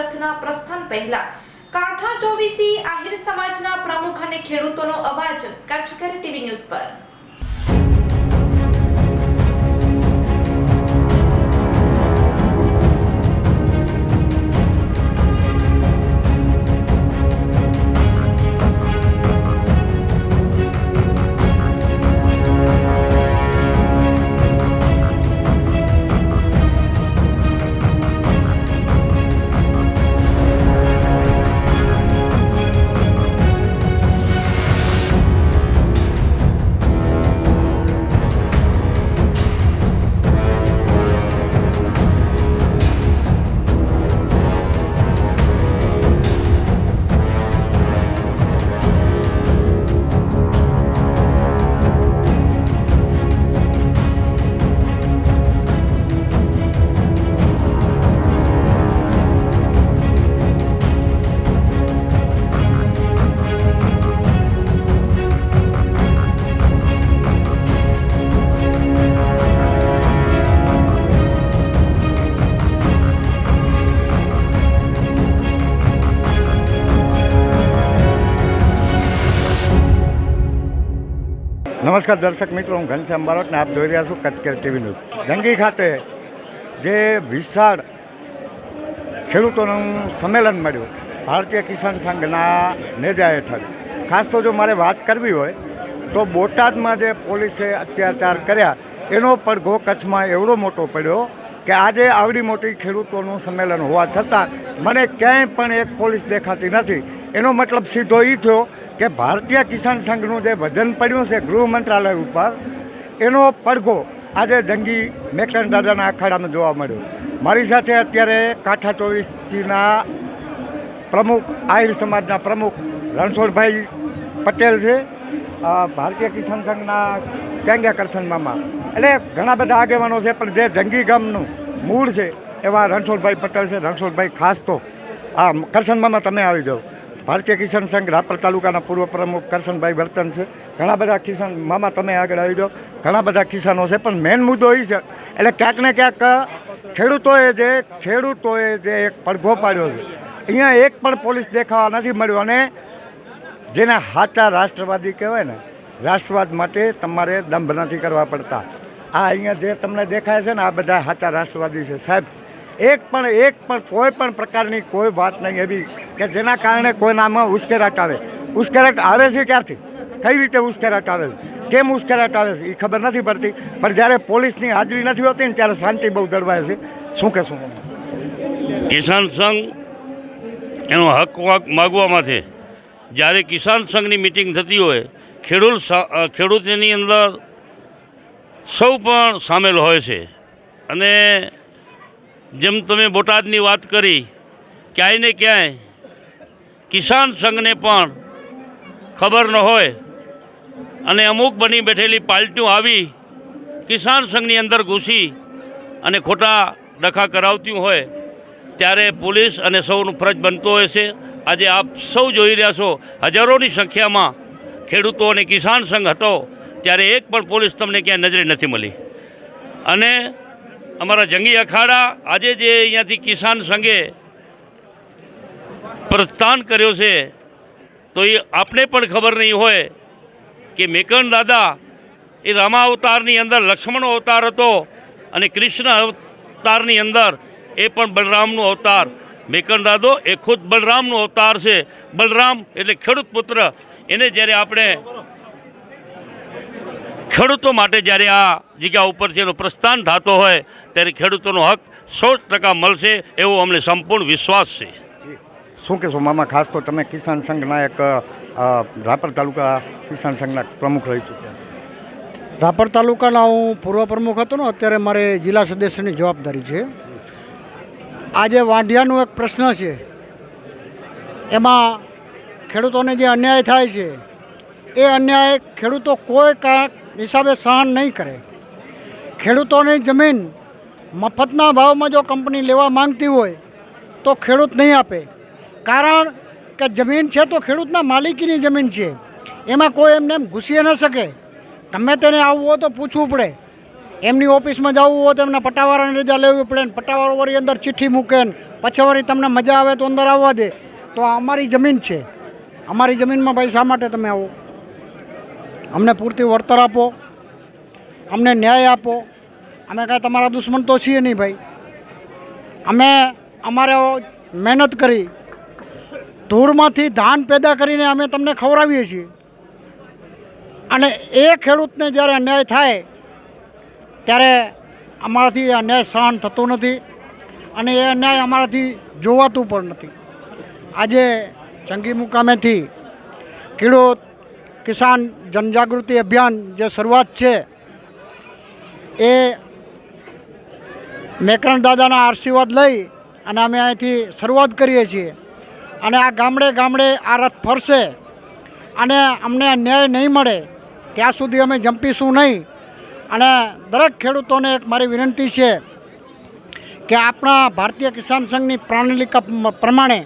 રથના પ્રસ્થાન પહેલા. કાંઠા ચોવીસી આહિર સમાજના પ્રમુખ અને ખેડૂતોનો અવાજ. કચ્છ ટીવી ન્યૂઝ પર. નમસ્કાર દર્શક મિત્રો, હું ઘનશ્યામ બારોટ ને આપ જોઈ રહ્યા કચ્છ કચકેર ટીવી ન્યૂઝ. જંગી ખાતે જે વિશાળ ખેડૂતોનું સંમેલન મળ્યું, ભારતીય કિસાન સંઘના નેજા હેઠળ. ખાસ તો જો મારે વાત કરવી હોય, તો બોટાદમાં જે પોલીસે અત્યાચાર કર્યા, એનો પડઘો કચ્છમાં એવડો મોટો પડ્યો કે આજે આવડી મોટી ખેડૂતોનું સંમેલન હોવા છતાં, મને ક્યાંય પણ એક પોલીસ દેખાતી નથી. એનો મતલબ સીધો એ થયો કે ભારતીય કિસાન સંઘનું જે વજન પડ્યું છે ગૃહ મંત્રાલય ઉપર, એનો પડઘો આજે જંગી મેકરન દાદાના અખાડામાં જોવા મળ્યો. મારી સાથે અત્યારે કાંઠા ચોવીસીના પ્રમુખ, આહિર સમાજના પ્રમુખ રણછોડભાઈ પટેલ છે. ભારતીય કિસાન સંઘના કેંગ્યા કરશન મામા. એટલે ઘણા બધા આગેવાનો છે, પણ જે જંગી ગામનું મૂળ છે એવા રણછોડભાઈ પટેલ છે. રણછોડભાઈ, ખાસ તો આ કરશન મામા, તમે આવી જાઓ. ભારતીય કિસાન સંઘ રાપર તાલુકાના પૂર્વ પ્રમુખ કરશનભાઈ વર્તન છે. ઘણા બધા કિસાન, મામા તમે આગળ આવી જાઓ. ઘણા બધા કિસાનો છે, પણ મેઇન મુદ્દો એ છે. એટલે ક્યાંક ને ક્યાંક ખેડૂતોએ જે ખેડૂતોએ જે એક પડઘો પાડ્યો છે. અહીંયા એક પણ પોલીસ દેખાવા નથી મળ્યો અને જેને સાચા રાષ્ટ્રવાદી કહેવાય ને, રાષ્ટ્રવાદ માટે તમારે દંભ નથી કરવા પડતા. આ અહીંયા જે તમને દેખાય છે ને, આ બધા સાચા રાષ્ટ્રવાદી છે. સાહેબ એક પણ એક પણ કોઈ પણ પ્રકારની કોઈ વાત નહીં એવી કે જેના કારણે કોઈનામાં ઉશ્કેરાટ આવે. ઉશ્કેરાટ આવે છે ક્યારથી? કઈ રીતે ઉશ્કેરાટ આવે છે? કેમ ઉશ્કેરાટ આવે છે? એ ખબર નથી પડતી. પણ જ્યારે પોલીસની હાજરી નથી હોતી ને ત્યારે શાંતિ બહુ જળવાય છે. શું કહેશું? કિસાન સંઘ એનો હક વાક માગવામાંથી જ્યારે કિસાન સંઘની મિટિંગ થતી હોય ખેડૂત સા- અ, ખેડૂત એની અંદર સૌ પણ સામેલ હોય છે. અને જેમ તમે બોટાદની વાત કરી, ક્યાંય ને ક્યાંય કિસાન સંઘને પણ ખબર ન હોય અને અમુક બની બેઠેલી પાર્ટીઓ આવી કિસાન સંઘની અંદર ઘૂસી અને ખોટા ડખા કરાવતી હોય, ત્યારે પોલીસ અને સૌનું ફરજ બનતો હોય છે. આજે આપ સૌ જોઈ રહ્યા છો, હજારોની સંખ્યામાં ખેડૂતો અને કિસાન સંઘ હતો, ત્યારે એક પણ પોલીસ તમને ક્યાંય નજરે નથી મળી. અને અમારા જંગી અખાડા આજે જે અહીંયાથી કિસાન સંઘે પ્રસ્થાન કર્યો છે, તો એ આપણે પણ ખબર નહીં હોય કે મેકન દાદા એ રામા અવતારની અંદર લક્ષ્મણ અવતાર હતો અને કૃષ્ણ અવતારની અંદર એ પણ બલરામનો અવતાર. મેકન દાદો એ ખુદ બલરામનો અવતાર છે. બલરામ એટલે ખેડૂત પુત્ર. એને જ્યારે આપણે ખેડૂતો માટે જ્યારે આ જગ્યા ઉપરથી એનો પ્રસ્થાન થતો હોય ત્યારે ખેડૂતોનો હક સો ટકા મળશે એવો અમને સંપૂર્ણ વિશ્વાસ છે. શું કહેશો મામા ખાસ તો તમે કિસાન સંઘના એક રાપર તાલુકા કિસાન સંઘના પ્રમુખ રહી ચૂક્યા. રાપર તાલુકાના હું પૂર્વ પ્રમુખ હતો ને અત્યારે મારે જિલ્લા સદસ્યની જવાબદારી છે. આજે વાંઢિયાનો એક પ્રશ્ન છે. એમાં ખેડૂતોને જે અન્યાય થાય છે એ અન્યાય ખેડૂતો કોઈ કા હિસાબે સહન નહીં કરે. ખેડૂતોની જમીન મફતના ભાવમાં જો કંપની લેવા માંગતી હોય, તો ખેડૂત નહીં આપે. કારણ કે જમીન છે તો ખેડૂતના માલિકીની જમીન છે. એમાં કોઈ એમને એમ ઘૂસી ન શકે. ગમે તેને આવવું હોય તો પૂછવું પડે. એમની ઓફિસમાં જવું હોય તો એમના પટ્ટાવાળાની રજા લેવી પડે ને પટ્ટાવાળો વળી અંદર ચિઠ્ઠી મૂકે ને પછી વળી તમને મજા આવે તો અંદર આવવા દે. તો આ અમારી જમીન છે. અમારી જમીનમાં ભાઈ શા માટે તમે આવો. અમને પૂરતી વળતર આપો. અમને ન્યાય આપો. અમે કાંઈ તમારા દુશ્મન તો છીએ નહીં ભાઈ. અમે અમારે મહેનત કરી, ધૂળમાંથી ધાન પેદા કરીને અમે તમને ખવડાવીએ છીએ. અને એ ખેડૂતને જ્યારે અન્યાય થાય, ત્યારે અમારાથી અન્યાય સહન થતો નથી અને એ અન્યાય અમારાથી જોવાતું પણ નથી. આજે જંગી મુકામેથી ખેડૂત કિસાન જનજાગૃતિ અભિયાન જે શરૂઆત છે, એ મેકરણ દાદાના આશીર્વાદ લઈ અને અમે અહીંથી શરૂઆત કરીએ છીએ. અને આ ગામડે ગામડે આ રથ ફરશે અને અમને ન્યાય નહીં મળે ત્યાં સુધી અમે જંપીશું નહીં. અને દરેક ખેડૂતોને એક મારી વિનંતી છે કે આપણા ભારતીય કિસાન સંઘની પ્રણાલિકા પ્રમાણે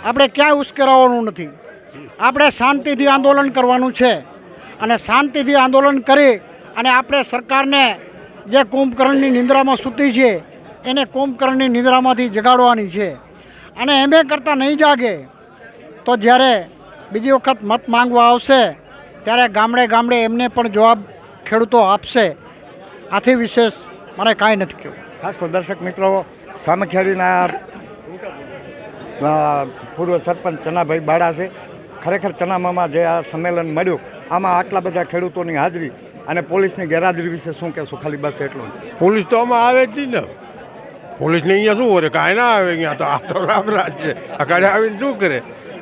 આપણે ક્યાંય ઉશ્કેરાવાનું નથી. આપણે શાંતિથી આંદોલન કરવાનું છે. અને શાંતિથી આંદોલન કરી અને આપણે સરકારને જે કુંભકર્ણની નિંદ્રામાં સૂતી છે, એને કુંભકર્ણની નિંદ્રામાંથી જગાડવાની છે. અને એમે કરતાં નહીં જાગે તો જ્યારે બીજી વખત મત માંગવા આવશે, ત્યારે ગામડે ગામડે એમને પણ જવાબ ખેડૂતો આપશે. આથી વિશેષ મને કાંઈ નથી કહ્યું ખાસ તો દર્શક મિત્રો, સામખિયાળીના પૂર્વ સરપંચ ચનાભાઈ બાળા છે. ખરેખર ચનામામાં જે આ સંમેલન મળ્યું આમાં આટલા બધા ખેડૂતોની હાજરી અને પોલીસની ગેરહાજરી વિશે શું કહેશો? ખાલી બસ એટલું પોલીસ તો આમાં આવે જ નહીં ને. પોલીસને અહીંયા શું કરે કાંઈ ના આવે અહીંયા તો. આ તો રામ રાજ છે. અકાળે આવીને શું કરે?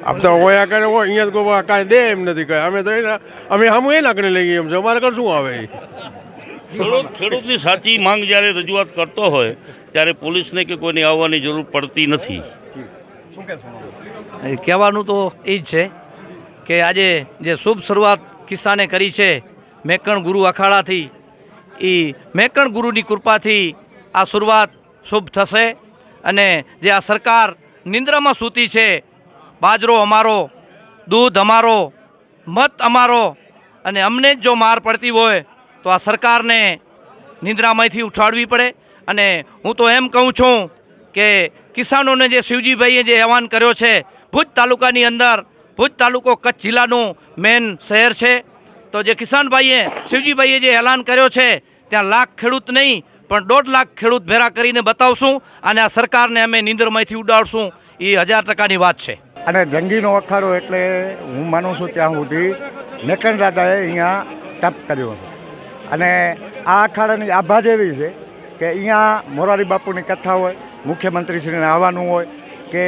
આમ તો હોય કરે હોય. અહીંયા તો કાંઈ દે એમ નથી કહે અમે તો એના અમે આમ એ નાખને લઈએ એમ છે અમારે કર શું આવે? એ ખેડૂત ખેડૂતની સાચી માંગ જ્યારે રજૂઆત કરતો હોય ત્યારે પોલીસને કે કોઈને આવવાની જરૂર પડતી નથી. શું કહેશો? કહેવાનું તો એ જ છે. કે આજે જે શુભ શરૂઆત કિસ્સાને કરી છે મેકણ ગુરુ અખાડાથી એ મેકણ ગુરુની કૃપાથી આ શરૂઆત શુભ થશે અને જે આ સરકાર નિંદ્રામાં સૂતી છે, બાજરો અમારો, દૂધ અમારો, મત અમારો અને અમને જ જો માર પડતી હોય તો આ સરકારને નિંદ્રામાંથી ઉઠાડવી પડે અને હું તો એમ કહું છું કે કિસાનોને જે શિવજીભાઈએ જે આહવાન કર્યો છે, ભુજ તાલુકાની અંદર ભુજ તાલુકો કચ્છ જિલ્લાનું મેન શહેર છે. તો જે કિસાનભાઈએ, શિવજીભાઈએ જે એલાન કર્યો છે, ત્યાં લાખ ખેડૂત નહીં, પણ દોઢ લાખ ખેડૂત ભેરા કરીને બતાવશું અને આ સરકારને અમે નીંદરમાંથી ઉડાડશું. એ હજાર ટકાની વાત છે. અને જંગીનો અખાડો એટલે હું માનું છું ત્યાં સુધી મેકણ દાદાએ અહીંયા ટપ કર્યો અને આ અખાડાની આભા જેવી છે કે અહીંયા મોરારી બાપુની કથા હોય, મુખ્યમંત્રીશ્રીને આવવાનું હોય, કે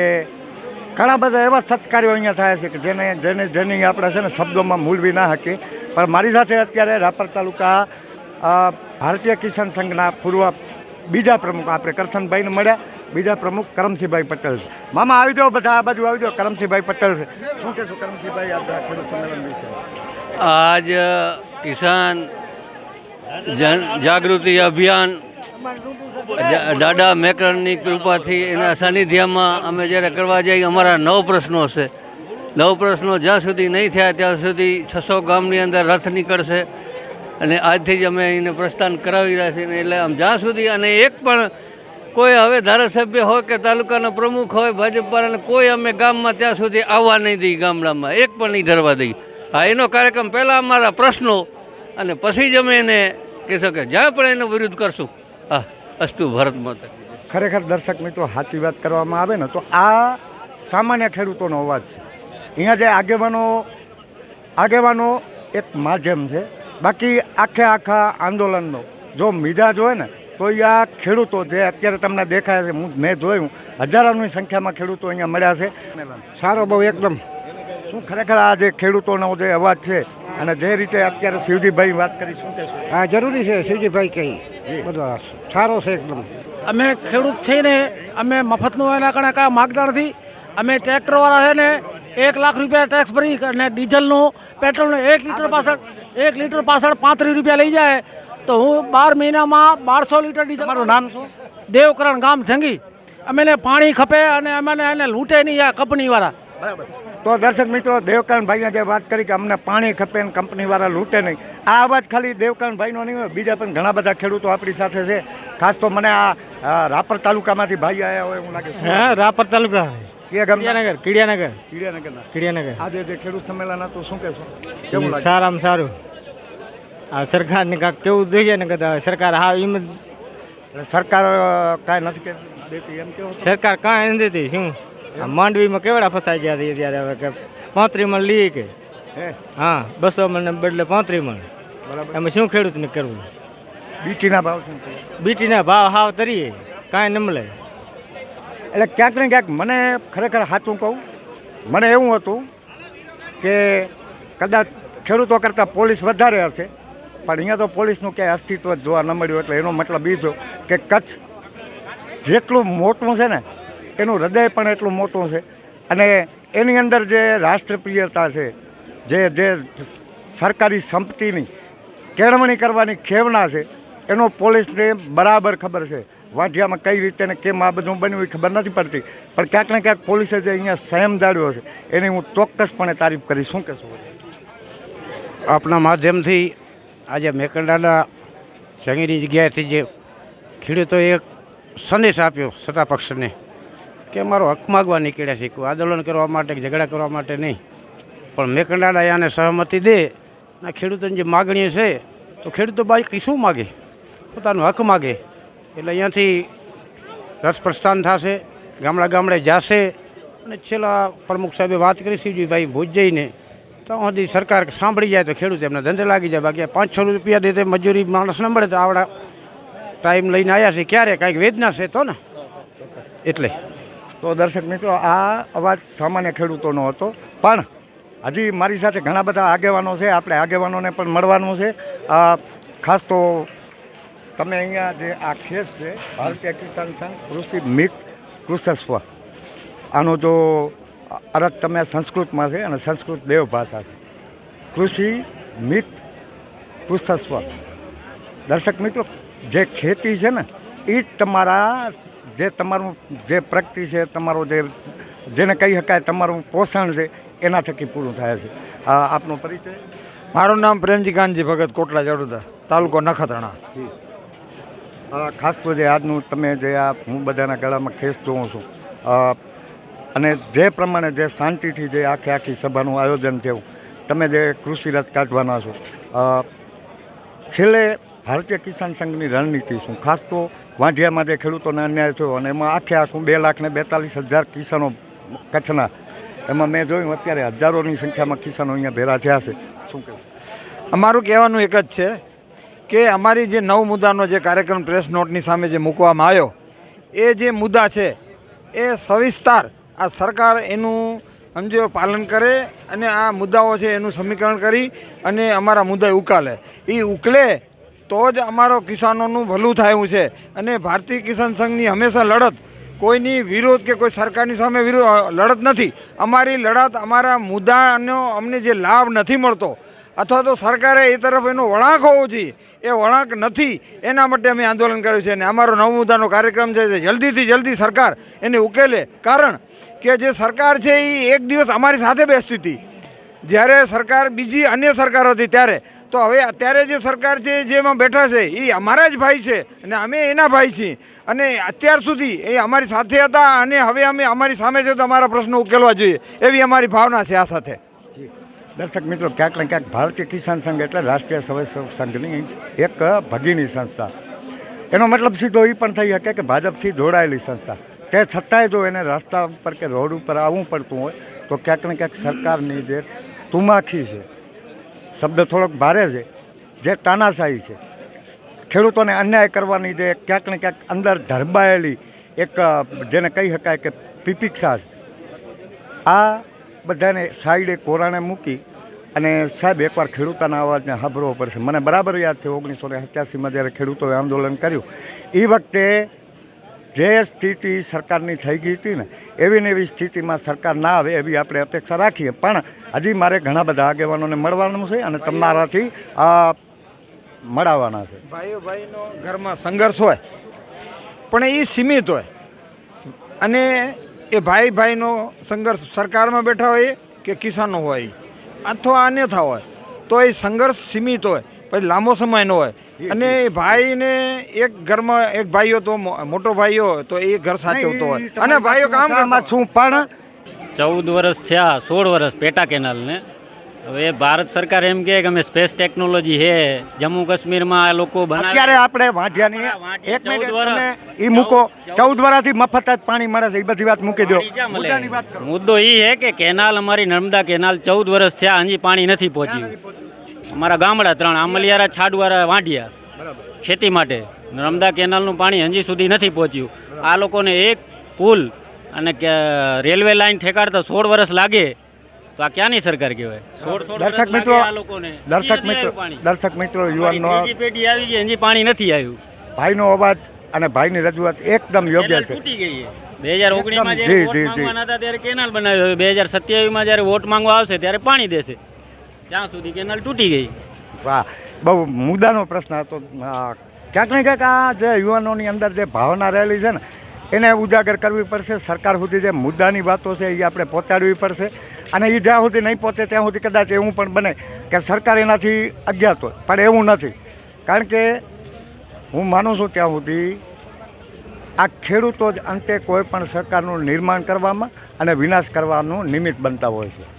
ઘણા બધા એવા સત્કાર્યો અહીંયા થાય છે કે જેને જેને જેની આપણે છે ને શબ્દોમાં મૂલવી ના શકીએ. પણ મારી સાથે અત્યારે રાપર તાલુકા ભારતીય કિસાન સંઘના પૂર્વ બીજા પ્રમુખ આપણે કરશનભાઈને મળ્યા. બીજા પ્રમુખ કરમસિંહભાઈ પટેલ છે. મામા, આવી જાઓ બધા આ બાજુ, આવી જાઓ. કરમસિંહભાઈ પટેલ છે. શું કહેશું કરમસિંહભાઈ આપણા ખેડૂત સંમેલન વિશે? આજ કિસાન જાગૃતિ અભિયાન દાદા મેકરણની કૃપાથી એના સાનિધ્યમાં અમે જ્યારે કરવા જઈએ અમારા નવ પ્રશ્નો છે. નવ પ્રશ્નો જ્યાં સુધી નહીં થયા ત્યાં સુધી છસો ગામની અંદર રથ નીકળશે. અને આજથી જ અમે એને પ્રસ્થાન કરાવી રહ્યા છીએ. એટલે આમ જ્યાં સુધી અને એક પણ કોઈ હવે ધારાસભ્ય હોય કે તાલુકાના પ્રમુખ હોય ભાજપવાળાને કોઈ અમે ગામમાં ત્યાં સુધી આવવા નહીં દઈએ ગામડામાં. એક પણ નહીં ધરવા દઈએ. હા એનો કાર્યક્રમ પહેલાં અમારા પ્રશ્નો અને પછી જ અમે એને કહેશો કે જ્યાં પણ એનો વિરોધ કરશું. અસ્તુ ભરત મત ખરેખર દર્શક મિત્રો સાચી વાત કરવામાં આવે ને તો આ સામાન્ય ખેડૂતોનો અવાજ છે. અહીંયા જે આગેવાનો આગેવાનો એક માધ્યમ છે. બાકી આખે આખા આંદોલનનો જો મિજાજ હોય ને તો એ આ ખેડૂતો જે અત્યારે તમને દેખાય છે હું મેં જોયું હજારોની સંખ્યામાં ખેડૂતો અહીંયા મળ્યા છે. સારો બહુ એકદમ. શું ખરેખર આ જે ખેડૂતોનો જે અવાજ છે અને જે રીતે અત્યારે શિવજીભાઈ વાત કરી શું કહેશો? હા જરૂરી છે શિવજીભાઈ કહી બધું સારો છે એકદમ. અમે ખેડૂત થઈને અમે મફતનું એના કારણે કાંઈ માગતા નથી અમે ટ્રેક્ટરવાળા છે ને એક લાખ રૂપિયા ટેક્સ ભરી અને ડીઝલનું પેટ્રોલનું એક લીટર પાછળ એક લીટર પાછળ પાંત્રીસ રૂપિયા લઈ જાય. તો હું બાર મહિનામાં બારસો લીટર ડીઝલ મારું નામ શું? દેવકરણ ગામ જંગી. અમે પાણી ખપે અને અમને એને લૂંટે નહીં આ કંપનીવાળા. બરાબર. તો દર્શક મિત્રો દેવકાનભાઈને જે વાત કરી કે અમને પાણી ખપે ને કંપનીવાળા લૂંટે નહીં આ અવાજ ખાલી દેવકાનભાઈનો નહીં હોય બીજા પણ ઘણા બધા ખેડૂતો આપણી સાથે છે. ખાસ તો મને આ રાપર તાલુકામાંથી ભાઈ આવ્યા હોય એવું લાગે છે. હા રાપર તાલુકા. કિડિયાનગર. કિડિયાનગર કિડિયાનગર. કીડિયાનગરના આજે જે ખેડૂત સંમેલન હતું શું કહેશો? કેવું સારામાં સારું. આ સરકારને કાંક કેવું જોઈએ ને કદાચ? સરકાર હા એમ સરકાર કાંઈ નથી કે દેતી એમ કેવું સરકાર કાંઈ નથી દેતી શું? માંડવીમાં કેવડા ફસાઈ ગયા છે ત્યારે હવે કે પાંત્રી મણ લી કે હા બસો મણ બદલે પાંત્રી મણ એમાં શું ખેડૂતને કરવું? બીટીના ભાવ બીટીના ભાવ હાવ તરીએ કાંઈ ન મળે. એટલે ક્યાંક ને ક્યાંક મને ખરેખર સાચું કહું મને એવું હતું કે કદાચ ખેડૂતો કરતાં પોલીસ વધારે હશે પણ અહીંયા તો પોલીસનું ક્યાંય અસ્તિત્વ જોવા ન મળ્યું એટલે એનો મતલબ એ થયો કે કચ્છ જેટલું મોટું છે ને એનું હૃદય પણ એટલું મોટું છે. અને એની અંદર જે રાષ્ટ્રપ્રિયતા છે, જે જે સરકારી સંપત્તિની કેળવણી કરવાની ખેવના છે, એનો પોલીસને બરાબર ખબર છે. વાંઢિયામાં કઈ રીતે ને કેમ આ બધું બન્યું એ ખબર નથી પડતી. પણ ક્યાંક ને ક્યાંક પોલીસે જે અહીંયા સંયમ જાળવ્યો છે, એની હું ચોક્કસપણે તારીફ કરી શું કહેશું? આપણા માધ્યમથી આજે મેકંડાના સંગીની જગ્યાએથી જે ખેડૂતોએ એક સંદેશ આપ્યો સત્તા પક્ષને કે મારો હક માગવા નીકળ્યા છે, કોઈ આંદોલન કરવા માટે ઝઘડા કરવા માટે નહીં. પણ મેકંડાના સહમતી દે અને ખેડૂતોની જે માગણીઓ છે, તો ખેડૂતો બાકી શું માગે? પોતાનો હક માગે. એટલે અહીંયાથી રસ પ્રસ્થાન થશે, ગામડા ગામડે જાશે. અને છેલ્લા પ્રમુખ સાહેબે વાત કરી, શિવજીભાઈ ભુજ જઈને તો સુધી સરકાર સાંભળી જાય તો ખેડૂત એમને ધંધે લાગી જાય. બાકી પાંચ છ રૂપિયા દે મજૂરી ન મળે તો આવડા ટાઈમ લઈને આવ્યા છે. ક્યારે? કાંઈક વેદના છે તો ને? એટલે. તો દર્શક મિત્રો, આ અવાજ સામાન્ય ખેડૂતોનો હતો. પણ હજી મારી સાથે ઘણા બધા આગેવાનો છે. આપણે આગેવાનોને પણ મળવાનું છે. ખાસ તો તમે અહીંયા જે આ ખેસ છે, ભારતીય કિસાન સંઘ કૃષિ મિત કૃષસ્વ. આનો જો અરજ તમે સંસ્કૃતમાં છે અને સંસ્કૃત દેવ ભાષા છે. કૃષિ મિત કૃષસ્વ. દર્શક મિત્રો, જે ખેતી છે ને એ જ તમારા જે તમારું જે પ્રગતિ છે તમારો જે જેને કહી શકાય તમારું પોષણ છે એના થકી પૂરું થાય છે. આપનો પરિચય? મારું નામ પ્રેમજી કાનજી ભગત કોટલા જડોદા તાલુકો નખત્રાણા. ખાસ તો જે આજનું તમે જે આ હું બધાના ગળામાં ખેસ જોઉં છું. અને જે પ્રમાણે જે શાંતિથી જે આખી આખી સભાનું આયોજન થયું તમે જે કૃષિ રથ કાઢવાના છો. છેલ્લે ભારતીય કિસાન સંઘની રણનીતિ શું? ખાસ તો વાંઢિયામાં જે ખેડૂતોને અન્યાય થયો અને એમાં આખે આખું બે લાખ ને બેતાલીસ હજાર કિસાનો કચ્છના. એમાં મેં જોયું અત્યારે હજારોની સંખ્યામાં કિસાનો અહીંયા ભેરા થયા છે. શું કહેવું? અમારું કહેવાનું એક જ છે કે અમારી જે નવ મુદ્દાનો જે કાર્યક્રમ પ્રેસ નોટની સામે જે મૂકવામાં આવ્યો, એ જે મુદ્દા છે, એ સવિસ્તાર આ સરકાર એનું સમજો પાલન કરે અને આ મુદ્દાઓ છે એનું સમીકરણ કરી અને અમારા મુદ્દા ઉકાલે. એ ઉકલે તો જ અમારો કિસાનોનું ભલું થયું છે. અને ભારતીય કિસાન સંઘની હંમેશા લડત, કોઈની વિરોધ કે કોઈ સરકારની સામે વિરોધ લડત નથી. અમારી લડત અમારા મુદ્દાનો અમને જે લાભ નથી મળતો, અથવા તો સરકારે એ તરફ એનો વળાંક હોવો જોઈએ. એ વળાંક નથી, એના માટે અમે આંદોલન કર્યું છે. અને અમારો નવ મુદ્દાનો કાર્યક્રમ છે, જલ્દીથી જલ્દી સરકાર એને ઉકેલે. કારણ કે જે સરકાર છે, એ એક દિવસ અમારી સાથે બેસતી હતી. જ્યારે સરકાર બીજી અન્ય સરકાર હતી, ત્યારે તો હવે અત્યારે જે સરકાર છે, જેમાં બેઠા છે, એ અમારા જ ભાઈ છે અને અમે એના ભાઈ છીએ. અને અત્યાર સુધી એ અમારી સાથે હતા અને હવે અમે અમારી સામે છે તો અમારા પ્રશ્નો ઉકેલવા જોઈએ. એવી અમારી ભાવના છે આ સાથે. દર્શક મિત્રો, ક્યાંક ને ક્યાંક ભારતીય કિસાન સંઘ એટલે રાષ્ટ્રીય સ્વયંસેવક સંઘની એક ભગીની સંસ્થા. એનો મતલબ સીધો એ પણ થઈ શકે કે ભાજપથી જોડાયેલી સંસ્થા. તે છતાંય જો એને રસ્તા ઉપર કે રોડ ઉપર આવવું પડતું હોય, તો ક્યાંક ને ક્યાંક સરકારની જે તુમાખી છે શબ્દ થોડોક ભારે છે, જે તાનાશાહી છે. ખેડૂતોને અન્યાય કરવાની જે ક્યાંક ને ક્યાંક અંદર ઢરબાયેલી એક જેને કહી શકાય કે પિપિક્ષા છે. આ બધાને સાઈડે કોરાણે મૂકી અને સાહેબ એકવાર ખેડૂતોના અવાજને સાંભળવો પડશે. મને બરાબર યાદ છે, ઓગણીસો ને સત્યાસીમાં જ્યારે ખેડૂતોએ આંદોલન કર્યું એ વખતે જે સ્થિતિ સરકારની થઈ ગઈ હતી ને, એવી ને એવી સ્થિતિમાં સરકાર ના આવે એવી આપણે અપેક્ષા રાખીએ. પણ હજી મારે ઘણા બધા આગેવાનોને મળવાનું છે અને તમારાથી આ મળાવવાના છે. ભાઈઓ ભાઈનો ઘરમાં સંઘર્ષ હોય, પણ એ સીમિત હોય. અને એ ભાઈ ભાઈનો સંઘર્ષ સરકારમાં બેઠા હોય કે કિસાનો હોય, અથવા અન્યથા હોય, તો એ સંઘર્ષ સીમિત હોય, પછી લાંબો સમયનો હોય. અને એ. ભાઈને એક ઘરમાં એક ભાઈઓ તો મોટો ભાઈઓ તો એ ઘર સાચવતો હોય. અને ભાઈઓ કામ શું પણ ચૌદ વર્ષ થયા સોળ વર્ષ પેટા કેનાલને. હવે ભારત સરકાર એમ કે અમે સ્પેસ ટેકનોલોજી છે જમ્મુ કાશ્મીરમાં આ લોકો બનાવે. અત્યારે આપણે વાંઢિયાની વાંઢિયા એક મિનિટ ઈ મૂકો. ચૌદ વર્ષથી મફત જ પાણી મળે છે એ બધી વાત મૂકી દો મુદ્દો એ છે કે કેનાલ અમારી નર્મદા કેનાલ ચૌદ વર્ષ થયા હજી પાણી નથી પહોંચ્યું? અમારા ગામડા ત્રણ આમલિયારા છાડવાળા વાંઢિયા ખેતી માટે. નર્મદા કેનાલનું પાણી હજી સુધી નથી પહોંચ્યું. આ લોકોને એક પુલ અને રેલવે લાઈન ઠેકાડતા સોળ વર્ષ લાગે તો આ ક્યાંની સરકાર કહેવાય? દર્શક મિત્રો દર્શક મિત્રો પાણી. દર્શક મિત્રો યુવાનનો પેઢી આવી ગઈ હજી પાણી નથી આવ્યું. ભાઈનો અવાજ અને ભાઈની રજૂઆત એકદમ યોગ્ય છે. તૂટી ગઈ છે. બે હજાર ઓગણીસમાં જી, જ્યારે વોટ. માંગવાના હતા ત્યારે કેનાલ બનાવ્યો. બે હજાર સત્યાવીસમાં જ્યારે વોટ માંગવા આવશે ત્યારે પાણી દેશે. ત્યાં સુધી કેનાલ તૂટી ગઈ. વાહ, બહુ મુદ્દાનો પ્રશ્ન હતો. ક્યાંક ને ક્યાંક આ જે યુવાનોની અંદર જે ભાવના રહેલી છે ને, એને ઉજાગર કરવી પડશે. સરકાર સુધી જે મુદ્દાની વાતો છે એ આપણે પહોંચાડવી પડશે. અને એ જ્યાં સુધી નહીં પહોંચે, ત્યાં સુધી કદાચ એવું પણ બને કે સરકાર એનાથી અજ્ઞાત હોય. પણ એવું નથી. કારણ કે હું માનું છું ત્યાં સુધી આ ખેડૂતો જ અંતે કોઈ પણ સરકારનું નિર્માણ કરવામાં અને વિનાશ કરવાનું નિમિત્ત બનતા હોય છે.